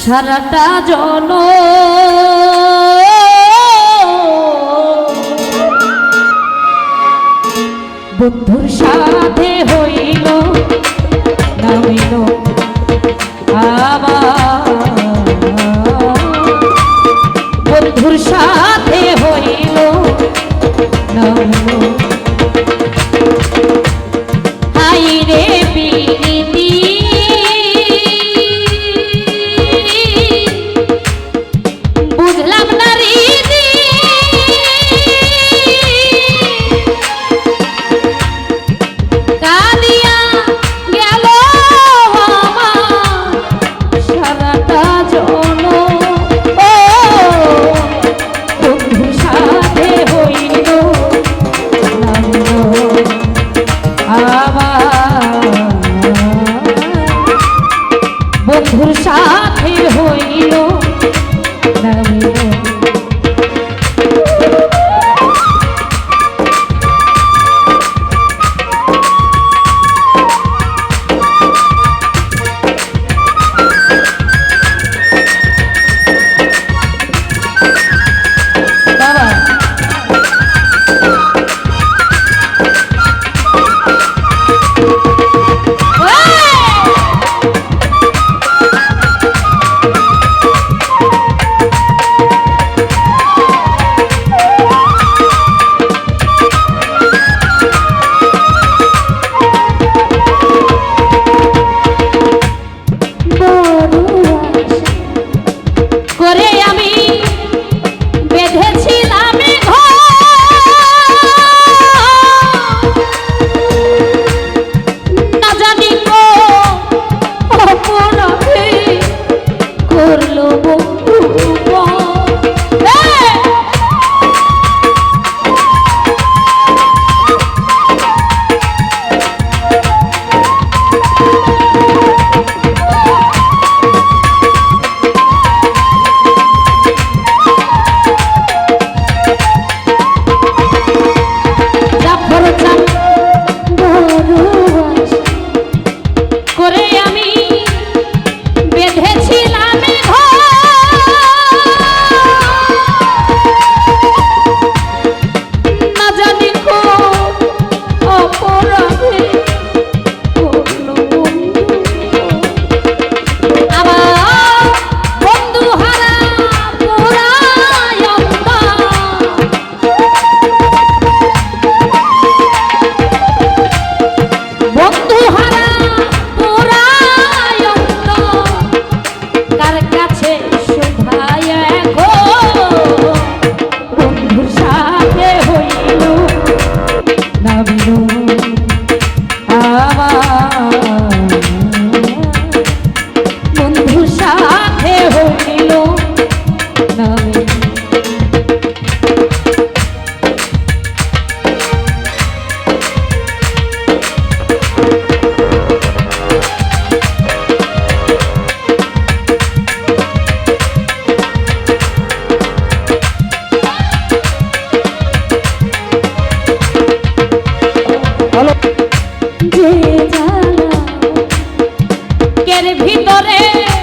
সারাটা জন। বন্ধুর সাথে হইল নামিল বন্ধুর সাথে হইল সাথে হইল। না বন্ধু। ler.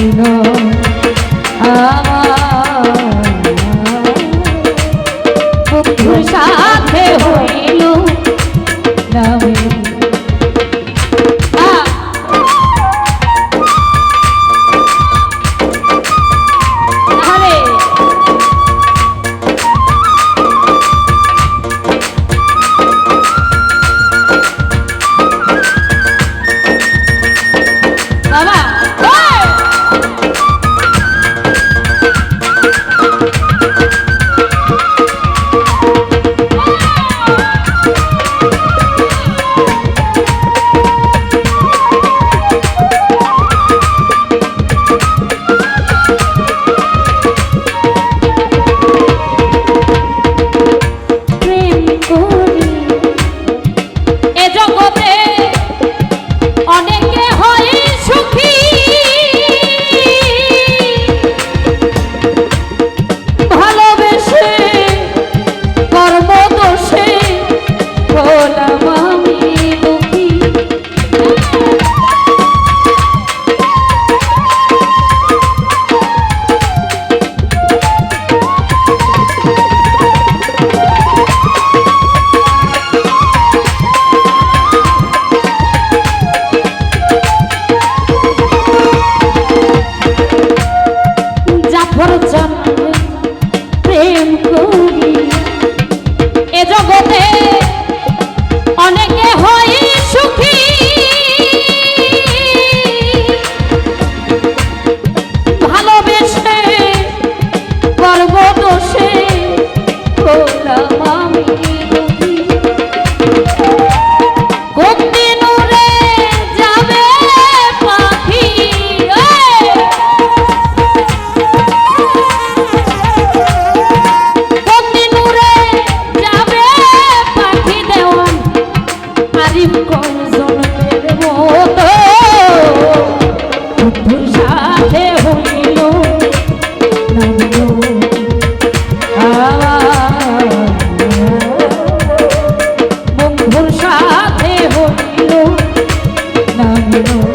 বন্ধ আমার you. know